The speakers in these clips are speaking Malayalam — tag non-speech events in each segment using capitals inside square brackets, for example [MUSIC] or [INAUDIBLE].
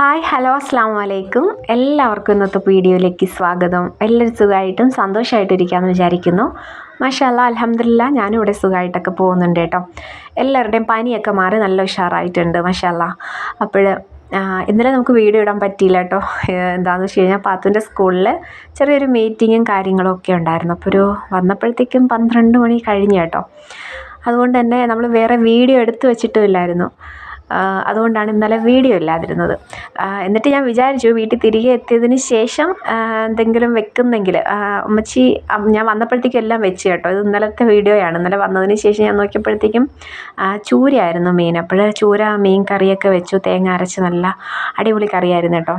ഹായ് ഹലോ അസ്സാം വലൈക്കും എല്ലാവർക്കും ഇന്നത്തെ വീഡിയോയിലേക്ക് സ്വാഗതം. എല്ലാവരും സുഖമായിട്ടും സന്തോഷമായിട്ടും ഇരിക്കാമെന്ന് വിചാരിക്കുന്നു. മാഷാല്ല അലഹമില്ല ഞാനും ഇവിടെ സുഖമായിട്ടൊക്കെ പോകുന്നുണ്ട് കേട്ടോ. എല്ലാവരുടെയും പനിയൊക്കെ മാറി നല്ല ഉഷാറായിട്ടുണ്ട് മാഷാല്ല അപ്പോൾ ഇന്നലെ നമുക്ക് വീഡിയോ ഇടാൻ പറ്റിയില്ല കേട്ടോ. എന്താണെന്ന് വെച്ച് കഴിഞ്ഞാൽ പാത്തുവിന്റെ സ്കൂളിൽ ചെറിയൊരു മീറ്റിങ്ങും കാര്യങ്ങളും ഒക്കെ ഉണ്ടായിരുന്നു. അപ്പോൾ ഒരു വന്നപ്പോഴത്തേക്കും പന്ത്രണ്ട് മണി കഴിഞ്ഞു കേട്ടോ. അതുകൊണ്ട് തന്നെ നമ്മൾ വേറെ വീഡിയോ എടുത്തു വെച്ചിട്ടുമില്ലായിരുന്നു അതുകൊണ്ടാണ് ഇന്നലെ വീഡിയോ ഇല്ലാതിരുന്നത്. എന്നിട്ട് ഞാൻ വിചാരിച്ചു വീട്ടിൽ തിരികെ എത്തിയതിന് ശേഷം എന്തെങ്കിലും വെക്കുന്നെങ്കിൽ ഉമ്മച്ചി ഞാൻ വന്നപ്പോഴത്തേക്കും എല്ലാം വെച്ച് കേട്ടോ. ഇത് ഇന്നലത്തെ വീഡിയോയാണ്. ഇന്നലെ വന്നതിന് ശേഷം ഞാൻ നോക്കിയപ്പോഴത്തേക്കും ചൂരയായിരുന്നു മീൻ. അപ്പോൾ ചൂര മീൻ കറിയൊക്കെ വെച്ചു. തേങ്ങ അരച്ച് നല്ല അടിപൊളി കറിയായിരുന്നു കേട്ടോ.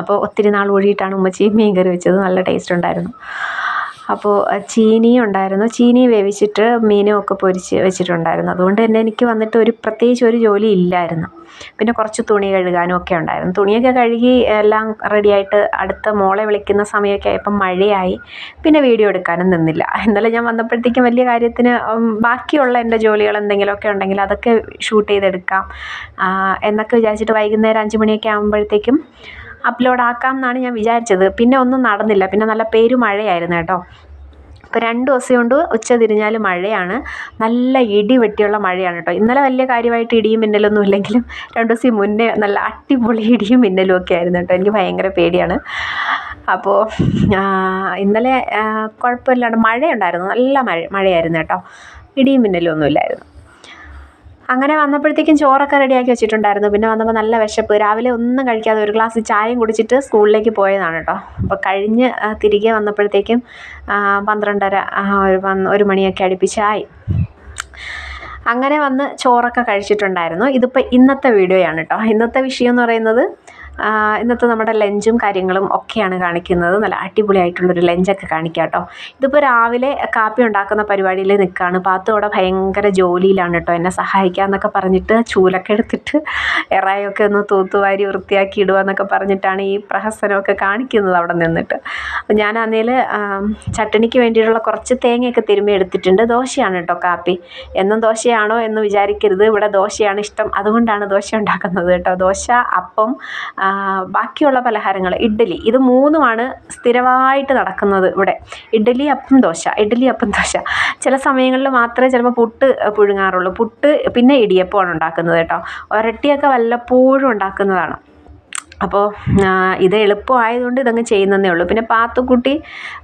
അപ്പോൾ ഒത്തിരി നാൾ ഒഴിയിട്ടാണ് ഉമ്മച്ചി മീൻ കറി വെച്ചത്. നല്ല ടേസ്റ്റ് ഉണ്ടായിരുന്നു. അപ്പോൾ ചീനി ഉണ്ടായിരുന്നു. ചീനി വേവിച്ചിട്ട് മീനും ഒക്കെ പൊരിച്ച് വെച്ചിട്ടുണ്ടായിരുന്നു. അതുകൊണ്ട് തന്നെ എനിക്ക് വന്നിട്ട് ഒരു പ്രത്യേകിച്ച് ഒരു ജോലി ഇല്ലായിരുന്നു. പിന്നെ കുറച്ച് തുണി കഴുകാനും ഒക്കെ ഉണ്ടായിരുന്നു. തുണിയൊക്കെ കഴുകി എല്ലാം റെഡിയായിട്ട് അടുത്ത മോളെ വിളിക്കുന്ന സമയമൊക്കെ ആയപ്പോൾ മഴയായി. പിന്നെ വീഡിയോ എടുക്കാനും നിന്നില്ല. ഇന്നലെ ഞാൻ വന്നപ്പോഴത്തേക്കും വലിയ കാര്യത്തിന് ബാക്കിയുള്ള എന്റെ ജോലികൾ എന്തെങ്കിലുമൊക്കെ ഉണ്ടെങ്കിൽ അതൊക്കെ ഷൂട്ട് ചെയ്തെടുക്കാം. എന്നൊക്കെ വിചാരിച്ചിട്ട് വൈകുന്നേരം അഞ്ച് മണിയൊക്കെ ആകുമ്പോഴത്തേക്കും അപ്ലോഡ് ആക്കാം എന്നാണ് ഞാൻ വിചാരിച്ചത്. പിന്നെ ഒന്നും നടന്നില്ല. പിന്നെ നല്ല പേരുമഴയായിരുന്നു കേട്ടോ. ഇപ്പോൾ രണ്ട് ദിവസം കൊണ്ട് ഉച്ച തിരിഞ്ഞാൽ മഴയാണ്. നല്ല ഇടി വെട്ടിയുള്ള മഴയാണ് കേട്ടോ. ഇന്നലെ വലിയ കാര്യമായിട്ട് ഇടിയും മിന്നലൊന്നും ഇല്ലെങ്കിലും രണ്ട് ദിവസം മുന്നേ നല്ല അടിപൊളി ഇടിയും മിന്നലും ഒക്കെ ആയിരുന്നു കേട്ടോ. എനിക്ക് ഭയങ്കര പേടിയാണ്. അപ്പോൾ ഇന്നലെ കുഴപ്പമില്ലാണ്ട് മഴയുണ്ടായിരുന്നു. നല്ല മഴ മഴയായിരുന്നു കേട്ടോ. ഇടിയും മിന്നലും ഒന്നും ഇല്ലായിരുന്നു. അങ്ങനെ വന്നപ്പോഴത്തേക്കും ചോറൊക്കെ റെഡിയാക്കി വെച്ചിട്ടുണ്ടായിരുന്നു. പിന്നെ വന്നപ്പോൾ നല്ല വിശപ്പ്. രാവിലെ ഒന്നും കഴിക്കാതെ ഒരു ഗ്ലാസ് ചായയും കുടിച്ചിട്ട് സ്കൂളിലേക്ക് പോയതാണ് കേട്ടോ. അപ്പോൾ കഴിഞ്ഞ് തിരികെ വന്നപ്പോഴത്തേക്കും പന്ത്രണ്ടര ഒരു ഒരു മണിയൊക്കെ അടുപ്പിച്ചായി അങ്ങനെ വന്ന് ചോറൊക്കെ കഴിച്ചിട്ടുണ്ടായിരുന്നു. ഇതിപ്പോൾ ഇന്നത്തെ വീഡിയോയാണ് കേട്ടോ. ഇന്നത്തെ വിഷയം എന്ന് പറയുന്നത് ഇന്നത്തെ നമ്മുടെ ലഞ്ചും കാര്യങ്ങളും ഒക്കെയാണ് കാണിക്കുന്നത്. നല്ല അടിപൊളിയായിട്ടുള്ളൊരു ലഞ്ചൊക്കെ കാണിക്കാം കേട്ടോ ഇതിപ്പോൾ രാവിലെ കാപ്പി ഉണ്ടാക്കുന്ന പരിപാടിയിൽ നിൽക്കുകയാണ് പാത്തു അവിടെ ഭയങ്കര ജോലിയിലാണ് കേട്ടോ എന്നെ സഹായിക്കാമെന്നൊക്കെ പറഞ്ഞിട്ട് ചൂലൊക്കെ എടുത്തിട്ട് എറായൊക്കെ ഒന്ന് തൂത്തുവാരി വൃത്തിയാക്കി ഇടുക എന്നൊക്കെ പറഞ്ഞിട്ടാണ് ഈ പ്രഹസനമൊക്കെ കാണിക്കുന്നത് അവിടെ നിന്നിട്ട്. അപ്പം ഞാൻ അന്നേൽ ചട്ടണിക്ക് വേണ്ടിയിട്ടുള്ള കുറച്ച് തേങ്ങയൊക്കെ തിരുമ്മി എടുത്തിട്ടുണ്ട്. ദോശയാണ് കേട്ടോ കാപ്പി. എന്നും ദോശയാണോ എന്ന് വിചാരിക്കരുത്. ഇവിടെ ദോശയാണ് ഇഷ്ടം. അതുകൊണ്ടാണ് ദോശ ഉണ്ടാക്കുന്നത് കേട്ടോ ദോശ അപ്പം ബാക്കിയുള്ള പലഹാരങ്ങൾ ഇഡ്ഡലി. ഇത് മൂന്നുമാണ് സ്ഥിരമായിട്ട് നടക്കുന്നത് ഇവിടെ. ഇഡ്ഡലി അപ്പം ദോശ. ഇഡ്ഡലി അപ്പം ദോശ. ചില സമയങ്ങളിൽ മാത്രമേ ചിലപ്പോൾ പുട്ട് പുഴുങ്ങാറുള്ളൂ. പുട്ട് പിന്നെ ഇടിയപ്പമാണ് ഉണ്ടാക്കുന്നത് കേട്ടോ. ഒരട്ടിയൊക്കെ വല്ലപ്പോഴും ഉണ്ടാക്കുന്നതാണ്. അപ്പോൾ ഇത് എളുപ്പമായതുകൊണ്ട് ഇതങ്ങ് ചെയ്യുന്നതേ ഉള്ളൂ. പിന്നെ പാത്തുക്കുട്ടി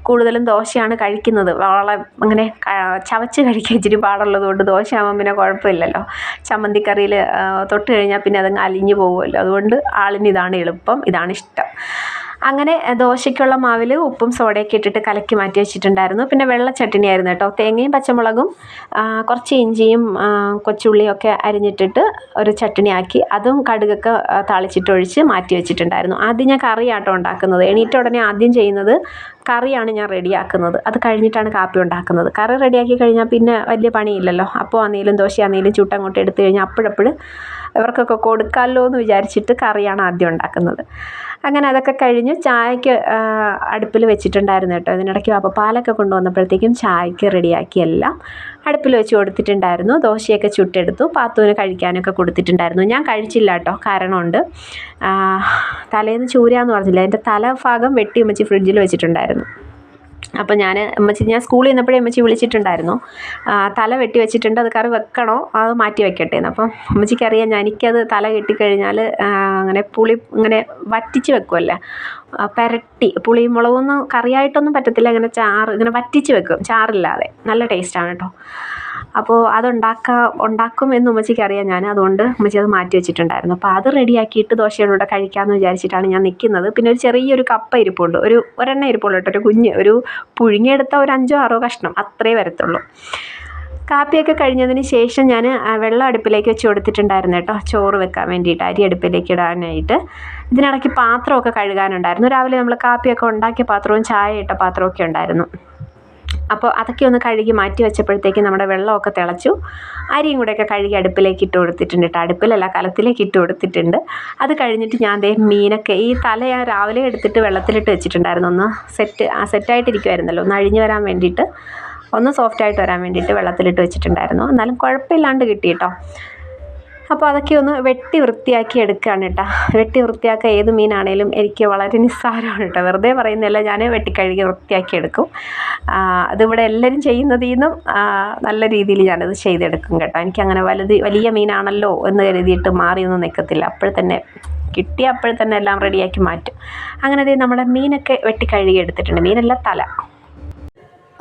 കൂടുതലും ദോശയാണ് കഴിക്കുന്നത്. വളരെ അങ്ങനെ ചവച്ച് കഴിക്കാൻ ഇച്ചിരി പാടുള്ളത് കൊണ്ട് ദോശയാകുമ്പോൾ പിന്നെ കുഴപ്പമില്ലല്ലോ. ചമ്മന്തിക്കറിയിൽ തൊട്ട് കഴിഞ്ഞാൽ പിന്നെ അതങ്ങ് അലിഞ്ഞു പോകുമല്ലോ. അതുകൊണ്ട് ആളിന് ഇതാണ് എളുപ്പം ഇതാണ് ഇഷ്ടം. അങ്ങനെ ദോശയ്ക്കുള്ള മാവിൽ ഉപ്പും സോഡയൊക്കെ ഇട്ടിട്ട് കലക്കി മാറ്റി വെച്ചിട്ടുണ്ടായിരുന്നു. പിന്നെ വെള്ള ചട്ടിണി ആയിരുന്നു കേട്ടോ. തേങ്ങയും പച്ചമുളകും കുറച്ച് ഇഞ്ചിയും കൊച്ചുള്ളിയും ഒക്കെ അരിഞ്ഞിട്ടിട്ട് ഒരു ചട്ടിണി ആക്കി അതും കടുകൊക്കെ താളിച്ചിട്ട് ഒഴിച്ച് മാറ്റി വെച്ചിട്ടുണ്ടായിരുന്നു. ആദ്യം ഞാൻ കറിയാട്ടോ ഉണ്ടാക്കുന്നത്. എണീറ്റ ഉടനെ ആദ്യം ചെയ്യുന്നത് കറിയാണ് ഞാൻ റെഡിയാക്കുന്നത്. അത് കഴിഞ്ഞിട്ടാണ് കാപ്പി ഉണ്ടാക്കുന്നത്. കറി റെഡിയാക്കി കഴിഞ്ഞാൽ പിന്നെ വലിയ പണിയില്ലല്ലോ. അപ്പോൾ ആണെങ്കിലും ദോശ ആണെങ്കിലും ചുട്ടങ്ങോട്ട് എടുത്തു കഴിഞ്ഞാൽ അപ്പോഴപ്പോഴും ഇവർക്കൊക്കെ കൊടുക്കാമല്ലോ എന്ന് വിചാരിച്ചിട്ട് കറിയാണ് ആദ്യം ഉണ്ടാക്കുന്നത്. അങ്ങനെ അതൊക്കെ കഴിഞ്ഞ് ചായക്ക് അടുപ്പിൽ വെച്ചിട്ടുണ്ടായിരുന്നു കേട്ടോ. ഇതിനിടയ്ക്ക് അപ്പോൾ പാലൊക്കെ കൊണ്ടുവന്നപ്പോഴത്തേക്കും ചായക്ക് റെഡിയാക്കി എല്ലാം അടുപ്പിൽ വെച്ച് കൊടുത്തിട്ടുണ്ടായിരുന്നു. ദോശയൊക്കെ ചുട്ടെടുത്തു. പാത്തുവിന് കഴിക്കാനൊക്കെ കൊടുത്തിട്ടുണ്ടായിരുന്നു. ഞാൻ കഴിച്ചില്ല കേട്ടോ. കാരണമുണ്ട്. തലേന്ന് ചൂരാന്ന് പറഞ്ഞില്ല? എന്റെ തലഭാഗം വെട്ടി ഉമ്മച്ചി ഫ്രിഡ്ജിൽ വെച്ചിട്ടുണ്ടായിരുന്നു. അപ്പോൾ ഞാൻ ഉമ്മച്ചി ഞാൻ സ്കൂളിൽ നിന്നപ്പോഴേ ഉമ്മച്ചി വിളിച്ചിട്ടുണ്ടായിരുന്നു. തല വെട്ടി വെച്ചിട്ടുണ്ട് അത് കറി വെക്കണോ? അത് മാറ്റി വെക്കട്ടെ എന്ന് അപ്പം ഉമ്മച്ചിക്കറിയാം ഞാൻ എനിക്കത് തല കെട്ടിക്കഴിഞ്ഞാൽ അങ്ങനെ പുളി ഇങ്ങനെ വറ്റിച്ച് വെക്കുമല്ലേ പുരട്ടി പുളിയും മുളകൊന്നും കറിയായിട്ടൊന്നും പറ്റത്തില്ല. ഇങ്ങനെ ചാറ് ഇങ്ങനെ വറ്റിച്ച് വെക്കും. ചാറില്ലാതെ. നല്ല ടേസ്റ്റാണ് കേട്ടോ അപ്പോൾ അതുണ്ടാക്കാം ഉണ്ടാക്കും എന്ന് ഉമ്മച്ചിക്ക് അറിയാം ഞാൻ അതുകൊണ്ട് ഉമ്മച്ചി അത് മാറ്റി വെച്ചിട്ടുണ്ടായിരുന്നു. അപ്പോൾ അത് റെഡിയാക്കിയിട്ട് ദോശയുടെ കൂടെ കഴിക്കാമെന്ന് വിചാരിച്ചിട്ടാണ് ഞാൻ നിൽക്കുന്നത് പിന്നെ ഒരു ചെറിയൊരു കപ്പ ഇരിപ്പുണ്ട്. ഒരു ഒരെണ്ണ ഇരിപ്പുള്ളൂ കേട്ടോ. ഒരു കുഞ്ഞ് ഒരു പുഴുങ്ങിയെടുത്ത ഒരു അഞ്ചോ ആറോ കഷ്ണം. അത്രേ വരത്തുള്ളൂ. കാപ്പിയൊക്കെ കഴിഞ്ഞതിന് ശേഷം ഞാൻ വെള്ളം അടുപ്പിലേക്ക് വെച്ച് കൊടുത്തിട്ടുണ്ടായിരുന്നു കേട്ടോ. ചോറ് വെക്കാൻ വേണ്ടിയിട്ട് അരി അടുപ്പിലേക്ക് ഇടാനായിട്ട്. ഇതിനിടയ്ക്ക് പാത്രമൊക്കെ കഴുകാനുണ്ടായിരുന്നു. രാവിലെ നമ്മൾ കാപ്പിയൊക്കെ ഉണ്ടാക്കിയ പാത്രവും ചായ ഇട്ട പാത്രമൊക്കെ ഉണ്ടായിരുന്നു. അപ്പോൾ അതൊക്കെ ഒന്ന് കഴുകി മാറ്റി വെച്ചപ്പോഴത്തേക്ക് നമ്മുടെ വെള്ളമൊക്കെ തിളച്ചു. അരിയും കൂടെയൊക്കെ കഴുകി അടുപ്പിലേക്ക് ഇട്ട് കൊടുത്തിട്ടുണ്ട് കേട്ടോ. അടുപ്പിലല്ല കലത്തിലേക്ക് ഇട്ട് കൊടുത്തിട്ടുണ്ട്. അത് കഴിഞ്ഞിട്ട് ഞാൻ ദേ മീനൊക്കെ ഈ തല ഞാൻ രാവിലെ എടുത്തിട്ട് വെള്ളത്തിലിട്ട് വെച്ചിട്ടുണ്ടായിരുന്നു. ഒന്ന് സെറ്റ് സെറ്റായിട്ടിരിക്കുമായിരുന്നല്ലോ ഒന്ന് അഴിഞ്ഞു വരാൻ വേണ്ടിയിട്ട്. ഒന്ന് സോഫ്റ്റായിട്ട് വരാൻ വേണ്ടിയിട്ട് വെള്ളത്തിലിട്ട് വെച്ചിട്ടുണ്ടായിരുന്നു. എന്നാലും കുഴപ്പമില്ലാണ്ട് കിട്ടി കേട്ടോ. അപ്പോൾ അതൊക്കെ ഒന്ന് വെട്ടി വൃത്തിയാക്കി എടുക്കുകയാണ് കേട്ടോ. വെട്ടി വൃത്തിയാക്കുക ഏത് മീനാണേലും എനിക്ക് വളരെ നിസ്സാരമാണ് കേട്ടോ. വെറുതെ പറയുന്നില്ല ഞാൻ വെട്ടിക്കഴുകി വൃത്തിയാക്കി എടുക്കും. അതിവിടെ എല്ലാവരും ചെയ്യുന്നതിൽ നിന്നും നല്ല രീതിയിൽ ഞാനത് ചെയ്തെടുക്കും കേട്ടോ. എനിക്കങ്ങനെ വലുത് വലിയ മീനാണല്ലോ എന്ന് കരുതിയിട്ട് മാറിയൊന്നും നിൽക്കത്തില്ല അപ്പോൾ തന്നെ കിട്ടി അപ്പോൾ തന്നെ എല്ലാം റെഡിയാക്കി മാറ്റും. അങ്ങനെ നമ്മുടെ മീനൊക്കെ വെട്ടി കഴുകി എടുത്തിട്ടുണ്ട്. മീനല്ല തല.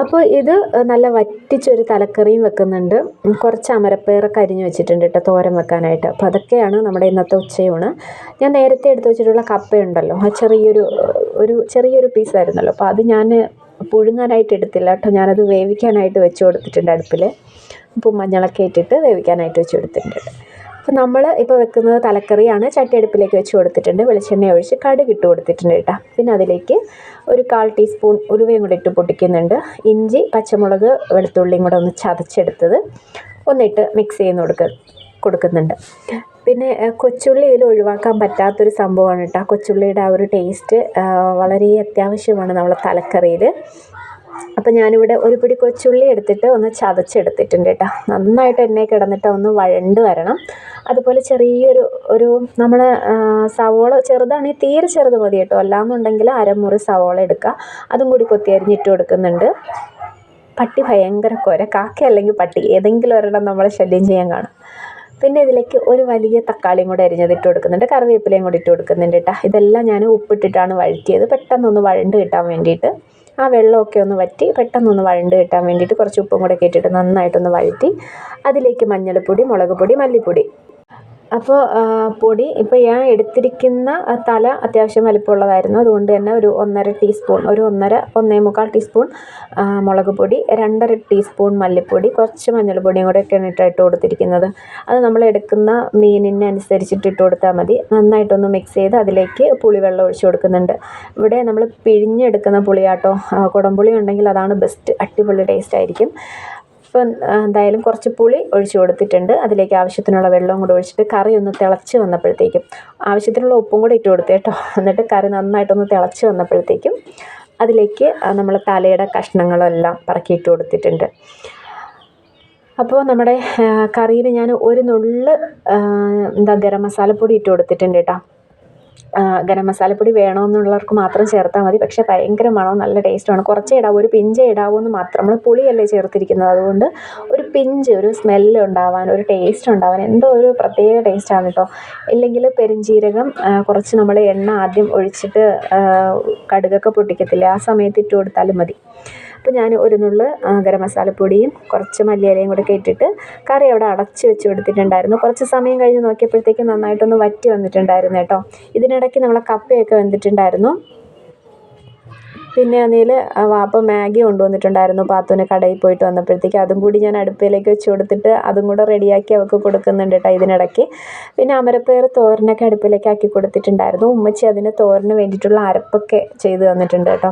അപ്പോൾ ഇത് നല്ല വറ്റിച്ചൊരു തലക്കറിയും വെക്കുന്നുണ്ട്. കുറച്ച് അമരപ്പയറൊക്കെ അരിഞ്ഞ് വെച്ചിട്ടുണ്ട് കേട്ടോ തോരൻ വെക്കാനായിട്ട്. അപ്പോൾ അതൊക്കെയാണ് നമ്മുടെ ഇന്നത്തെ ഉച്ചയൂണ്. ഞാൻ നേരത്തെ എടുത്ത് വെച്ചിട്ടുള്ള കപ്പയുണ്ടല്ലോ ആ ചെറിയൊരു ഒരു ചെറിയൊരു പീസായിരുന്നല്ലോ അപ്പോൾ അത് ഞാൻ പുഴുങ്ങാനായിട്ട് എടുത്തില്ല കേട്ടോ ഞാനത് വേവിക്കാനായിട്ട് വെച്ച് കൊടുത്തിട്ടുണ്ട് അടുപ്പിൽ ഉപ്പും മഞ്ഞളൊക്കെ ഇട്ടിട്ട് വേവിക്കാനായിട്ട് വെച്ച് കൊടുത്തിട്ടുണ്ട്. അപ്പോൾ നമ്മൾ ഇപ്പോൾ വെക്കുന്നത് തലക്കറിയാണ്. ചട്ടിയടുപ്പിലേക്ക് വെച്ച് കൊടുത്തിട്ടുണ്ട്. വെളിച്ചെണ്ണ ഒഴിച്ച് കടുക് ഇട്ട് കൊടുത്തിട്ടുണ്ട് കേട്ടോ. പിന്നെ അതിലേക്ക് ഒരു കാൽ ടീസ്പൂൺ ഉലുവയും കൂടെ ഇട്ട് പൊട്ടിക്കുന്നുണ്ട്. ഇഞ്ചി പച്ചമുളക് വെളുത്തുള്ളിയും കൂടെ ഒന്ന് ചതച്ചെടുത്തത് ഒന്നിട്ട് മിക്സ് ചെയ്ത് കൊടുക്ക കൊടുക്കുന്നുണ്ട്. പിന്നെ കൊച്ചുള്ളി ഇതിൽ ഒഴിവാക്കാൻ പറ്റാത്തൊരു സംഭവമാണ് കേട്ടോ. കൊച്ചുള്ളിയുടെ ആ ഒരു ടേസ്റ്റ് വളരെ അത്യാവശ്യമാണ് നമ്മളെ തലക്കറിയിൽ. അപ്പം ഞാനിവിടെ ഒരു പിടി കൊച്ചുള്ളി എടുത്തിട്ട് ഒന്ന് ചതച്ചെടുത്തിട്ടുണ്ട് കേട്ടോ. നന്നായിട്ട് എണ്ണയിൽ കിടന്നിട്ട് ഒന്ന് വഴണ്ട് വരണം. അതുപോലെ ചെറിയൊരു ഒരു നമ്മൾ സവോള ചെറുതാണെങ്കിൽ തീരെ ചെറുത് മതി കേട്ടോ. അല്ലാന്നുണ്ടെങ്കിൽ അരമുറി സവോള എടുക്കുക. അതും കൂടി കൊത്തി അരിഞ്ഞിട്ട് കൊടുക്കുന്നുണ്ട്. പട്ടി ഭയങ്കര കോര. കാക്ക അല്ലെങ്കിൽ പട്ടി ഏതെങ്കിലും ഒരെണ്ണം നമ്മളെ ശല്യം ചെയ്യാൻ കാണും. പിന്നെ ഇതിലേക്ക് ഒരു വലിയ തക്കാളിയും കൂടെ അരിഞ്ഞത് ഇട്ട് കൊടുക്കുന്നുണ്ട്. കറിവേപ്പിലയും കൂടി ഇട്ട് കൊടുക്കുന്നുണ്ട് കേട്ടോ. ഇതെല്ലാം ഞാൻ ഉപ്പിട്ടിട്ടാണ് വഴറ്റിയത്. പെട്ടെന്നൊന്ന് വഴണ്ട് കിട്ടാൻ വേണ്ടിയിട്ട്. ആ വെള്ളമൊക്കെ ഒന്ന് വറ്റി പെട്ടെന്നൊന്ന് വഴണ്ട് കിട്ടാൻ വേണ്ടിയിട്ട് കുറച്ച് ഉപ്പും കൂടെ ഒക്കെ ഇട്ടിട്ട് നന്നായിട്ടൊന്ന് വഴറ്റി അതിലേക്ക് മഞ്ഞൾപ്പൊടി മുളക് പൊടി മല്ലിപ്പൊടി അപ്പോൾ പൊടി ഇപ്പോൾ ഞാൻ എടുത്തിരിക്കുന്ന തല അത്യാവശ്യം വലിപ്പമുള്ളതായിരുന്നു. അതുകൊണ്ട് തന്നെ ഒരു ഒന്നര ടീസ്പൂൺ ഒരു ഒന്നര ഒന്നേ മുക്കാൽ ടീസ്പൂൺ മുളക് പൊടി രണ്ടര ടീസ്പൂൺ മല്ലിപ്പൊടി കുറച്ച് മഞ്ഞൾപ്പൊടിയും കൂടെ ഒക്കെയാണ് ഇട്ടിട്ട് ഇട്ട് കൊടുത്തിരിക്കുന്നത്. അത് നമ്മൾ എടുക്കുന്ന മീനിനെ അനുസരിച്ചിട്ട് ഇട്ട് കൊടുത്താൽ മതി. നന്നായിട്ടൊന്ന് മിക്സ് ചെയ്ത് അതിലേക്ക് പുളിവെള്ളം ഒഴിച്ച് കൊടുക്കുന്നുണ്ട്. ഇവിടെ നമ്മൾ പിഴിഞ്ഞെടുക്കുന്ന പുളിയാട്ടോ കുടംപുളി ഉണ്ടെങ്കിൽ അതാണ് ബെസ്റ്റ് അടിപൊളി ടേസ്റ്റ് ആയിരിക്കും. ഇപ്പം ആ, എന്തായാലും കുറച്ച് പുളി ഒഴിച്ചു കൊടുത്തിട്ടുണ്ട്. അതിലേക്ക് ആവശ്യത്തിനുള്ള വെള്ളവും കൂടെ ഒഴിച്ചിട്ട് കറി ഒന്ന് തിളച്ച് വന്നപ്പോഴത്തേക്കും. ആവശ്യത്തിനുള്ള ഉപ്പും കൂടെ ഇട്ട് കൊടുത്തു കേട്ടോ. [LAUGHS] എന്നിട്ട് കറി നന്നായിട്ടൊന്ന് തിളച്ച് വന്നപ്പോഴത്തേക്കും അതിലേക്ക് നമ്മൾ തലയുടെ കഷ്ണങ്ങളെല്ലാം പറക്കിയിട്ട് കൊടുത്തിട്ടുണ്ട്. അപ്പോൾ നമ്മുടെ കറിയിൽ ഞാൻ ഒരു നുള്ള് എന്താ ഗരം മസാലപ്പൊടി ഇട്ട് കൊടുത്തിട്ടുണ്ട് കേട്ടോ. ഗരം മസാലപ്പൊടി വേണമെന്നുള്ളവർക്ക് മാത്രം ചേർത്താൽ മതി. പക്ഷേ ഭയങ്കര മണവും നല്ല ടേസ്റ്റുമാണ് കുറച്ചേ ഇടാവൂ. ഒരു പിഞ്ചേ ഇടാവൂ എന്ന് മാത്രം. നമ്മൾ പുളിയല്ലേ ചേർത്തിരിക്കുന്നത്. അതുകൊണ്ട് ഒരു പിഞ്ച് ഒരു സ്മെല്ല് ഉണ്ടാവാൻ ഒരു ടേസ്റ്റ് ഉണ്ടാവാൻ എന്തോ ഒരു പ്രത്യേക ടേസ്റ്റാണ് കേട്ടോ ഇല്ലെങ്കിൽ പെരുംജീരകം കുറച്ച് നമ്മൾ എണ്ണ ആദ്യം ഒഴിച്ചിട്ട് കടുകൊക്കെ പൊട്ടിക്കത്തില്ലേ? ആ സമയത്ത് ഇട്ട് കൊടുത്താലും മതി. അപ്പോൾ ഞാൻ ഒരു നുള്ള് ഗരം മസാലപ്പൊടിയും കുറച്ച് മല്ലിയിലയും കൂടെ ഒക്കെ ഇട്ടിട്ട് കറി അവിടെ അടച്ച് വെച്ച് കൊടുത്തിട്ടുണ്ടായിരുന്നു. കുറച്ച് സമയം കഴിഞ്ഞ് നോക്കിയപ്പോഴത്തേക്കും നന്നായിട്ടൊന്ന് വറ്റി വന്നിട്ടുണ്ടായിരുന്നു കേട്ടോ. ഇതിനിടയ്ക്ക് നമ്മളെ കപ്പയൊക്കെ വെന്തിട്ടുണ്ടായിരുന്നു. പിന്നെ അതിൽ വാപ്പ മാഗി കൊണ്ടുവന്നിട്ടുണ്ടായിരുന്നു. പാത്തുവിന് കടയിൽ പോയിട്ട് വന്നപ്പോഴത്തേക്ക് അതും കൂടി ഞാൻ അടുപ്പിലേക്ക് വെച്ച് കൊടുത്തിട്ട് അതും കൂടെ റെഡിയാക്കി അവൾക്ക് കൊടുക്കുന്നുണ്ട് കേട്ടോ ഇതിനിടയ്ക്ക്. പിന്നെ അമരപ്പയർ തോരനൊക്കെ അടുപ്പിലേക്ക് ആക്കി കൊടുത്തിട്ടുണ്ടായിരുന്നു. ഉമ്മച്ചി അതിന് തോരന് വേണ്ടിയിട്ടുള്ള അരപ്പൊക്കെ ചെയ്ത് തന്നിട്ടുണ്ട് കേട്ടോ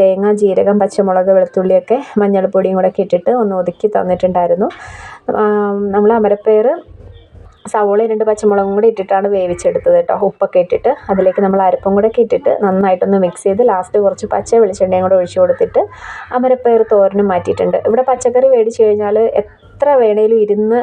തേങ്ങ ജീരകം പച്ചമുളക് വെളുത്തുള്ളിയൊക്കെ മഞ്ഞൾപ്പൊടിയും കൂടെ ഒക്കെ ഇട്ടിട്ട് ഒന്ന് ഒതുക്കി തന്നിട്ടുണ്ടായിരുന്നു. നമ്മൾ അമരപ്പയർ സവോള രണ്ട് പച്ചമുളകും കൂടി ഇട്ടിട്ടാണ് വേവിച്ചെടുത്തത് കേട്ടോ. ഉപ്പൊക്കെ ഇട്ടിട്ട് അതിലേക്ക് നമ്മൾ അരപ്പും കൂടെ ഒക്കെ ഇട്ടിട്ട് നന്നായിട്ടൊന്ന് മിക്സ് ചെയ്ത് ലാസ്റ്റ് കുറച്ച് പച്ച വെളിച്ചെണ്ണയും കൂടെ ഒഴിച്ചു കൊടുത്തിട്ട് അമരപ്പയർ തോരനും മാറ്റിയിട്ടുണ്ട്. ഇവിടെ പച്ചക്കറി മേടിച്ച് കഴിഞ്ഞാൽ എത്ര വേണേലും ഇരുന്ന്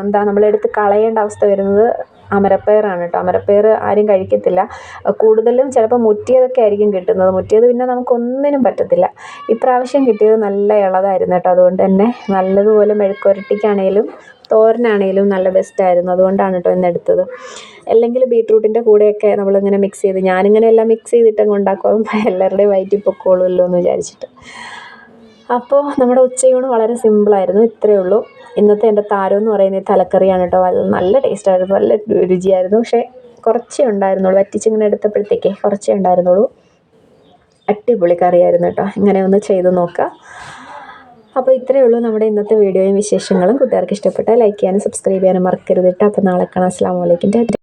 എന്താ നമ്മളെടുത്ത് കളയേണ്ട അവസ്ഥ വരുന്നത് അമരപ്പയറാണ് കേട്ടോ. അമരപ്പയർ ആരും കഴിക്കത്തില്ല. കൂടുതലും ചിലപ്പോൾ മുറ്റിയതൊക്കെ ആയിരിക്കും കിട്ടുന്നത്. മുറ്റിയത് പിന്നെ നമുക്കൊന്നിനും പറ്റത്തില്ല. ഇപ്രാവശ്യം കിട്ടിയത് നല്ല ഇളതായിരുന്നു കേട്ടോ. അതുകൊണ്ട് തന്നെ നല്ലതുപോലെ മെഴുക്കുരട്ടിക്കാണേലും തോരനാണേലും നല്ല ബെസ്റ്റായിരുന്നു അതുകൊണ്ടാണ് കേട്ടോ ഇന്ന് എടുത്തത്. അല്ലെങ്കിൽ ബീട്രൂട്ടിന്റെ കൂടെയൊക്കെ നമ്മളിങ്ങനെ മിക്സ് ചെയ്ത് ഞാനിങ്ങനെ എല്ലാം മിക്സ് ചെയ്തിട്ടങ്ങ് ഉണ്ടാക്കും. [LAUGHS] എല്ലാവരുടെയും വയറ്റിൽ പൊക്കോളുമല്ലോ എന്ന് വിചാരിച്ചിട്ട്. അപ്പോൾ നമ്മുടെ ഉച്ചയൂണ് വളരെ സിമ്പിളായിരുന്നു ഇത്രയേ ഉള്ളൂ. ഇന്നത്തെ എന്റെ താരം എന്ന് പറയുന്നത് തലക്കറിയാണ് കേട്ടോ. നല്ല ടേസ്റ്റായിരുന്നു നല്ല രുചിയായിരുന്നു. പക്ഷേ കുറച്ചേ ഉണ്ടായിരുന്നുള്ളൂ. വറ്റിച്ചിങ്ങനെ എടുത്തപ്പോഴത്തേക്കേ കുറച്ചേ ഉണ്ടായിരുന്നുള്ളൂ. അടിപൊളി കറിയായിരുന്നു കേട്ടോ. ഇങ്ങനെ ഒന്ന് ചെയ്ത് നോക്കുക അപ്പോൾ ഇത്രയേ ഉള്ളൂ നമ്മുടെ ഇന്നത്തെ വീഡിയോയും വിശേഷങ്ങളും. കൂട്ടുകാർക്ക് ഇഷ്ടപ്പെട്ടാൽ ലൈക്ക് ചെയ്യാനും സബ്സ്ക്രൈബ് ചെയ്യാനും മറക്കരുത് കേട്ടോ. അപ്പോൾ നാളെ കാണാം. അസ്സാം വലൈക്കും